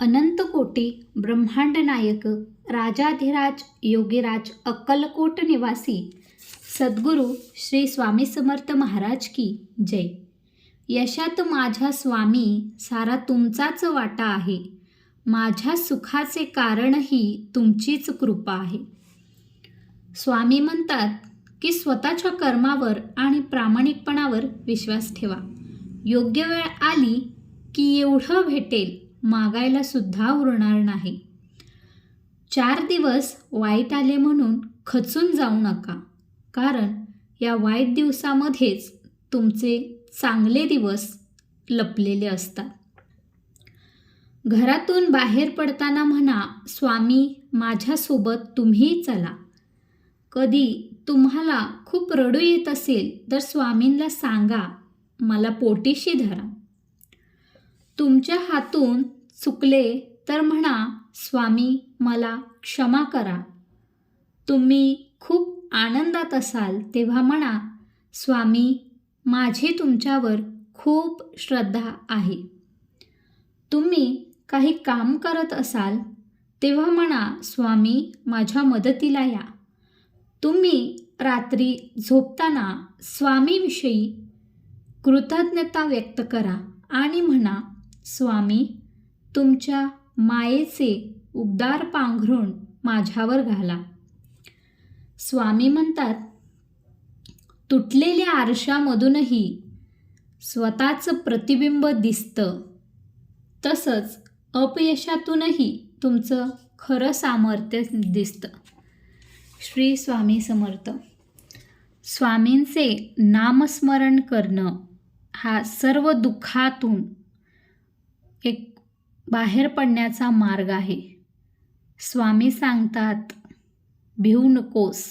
अनंत कोटी ब्रह्मांड नायक राजाधिराज योगीराज अक्कलकोट निवासी सद्गुरू श्री स्वामी समर्थ महाराज की जय. यशात माझ्या स्वामी सारा तुमचाच वाटा आहे. माझ्या सुखाचे कारणही तुमचीच कृपा आहे. स्वामी म्हणतात की स्वतःच्या कर्मावर आणि प्रामाणिकपणावर विश्वास ठेवा. योग्य वेळ आली की एवढं भेटेल मागायला सुद्धा उरणार नाही. चार दिवस वाईट आले म्हणून खचून जाऊ नका. कारण या वाईट दिवसामध्येच तुमचे चांगले दिवस लपलेले असतात. घरातून बाहेर पडताना म्हणा स्वामी माझ्यासोबत तुम्ही चला. कधी तुम्हाला खूप रडू येत असेल तर स्वामींना सांगा मला पोटीशी धरा. तुमच्या हातून चुकले तर म्हणा स्वामी मला क्षमा करा. तुम्ही खूप आनंदात असाल तेव्हा म्हणा स्वामी माझी तुमच्यावर खूप श्रद्धा आहे. तुम्ही काही काम करत असाल तेव्हा म्हणा स्वामी माझ्या मदतीला या. तुम्ही रात्री झोपताना स्वामीविषयी कृतज्ञता व्यक्त करा आणि म्हणा स्वामी तुमच्या मायेचे उबदार पांघरुण माझ्यावर घाला. स्वामी म्हणतात तुटलेल्या आरशामधूनही स्वतःचं प्रतिबिंब दिसतं. तसंच अपयशातूनही तुमचं खरं सामर्थ्य दिसतं. श्री स्वामी समर्थ. स्वामींचे नामस्मरण करणं हा सर्व दुःखातून एक बाहेर पडण्याचा मार्ग आहे. स्वामी सांगतात भिवू नकोस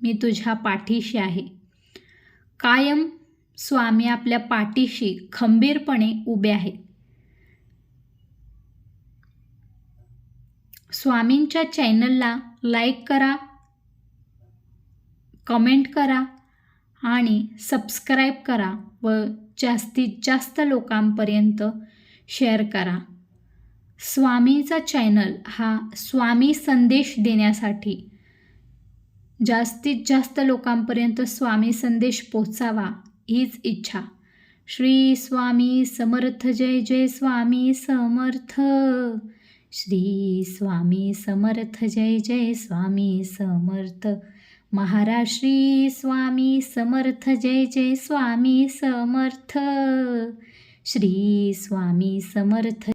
मी तुझ्या पाठीशी आहे. कायम स्वामी आपल्या पाठीशी खंबीरपणे उभे आहेत स्वामींच्या चॅनलला लाईक करा कमेंट करा आणि सबस्क्राईब करा व जास्तीत जास्त लोकांपर्यंत शेअर करा. स्वामीचा चॅनल हा स्वामी संदेश देण्यासाठी. जास्तीत जास्त लोकांपर्यंत स्वामी संदेश पोचावा हीच इच्छा. श्री स्वामी समर्थ जय जय स्वामी समर्थ. श्री स्वामी समर्थ जय जय स्वामी समर्थ. महाराज श्री स्वामी समर्थ जय जय स्वामी समर्थ. श्री स्वामी समर्थ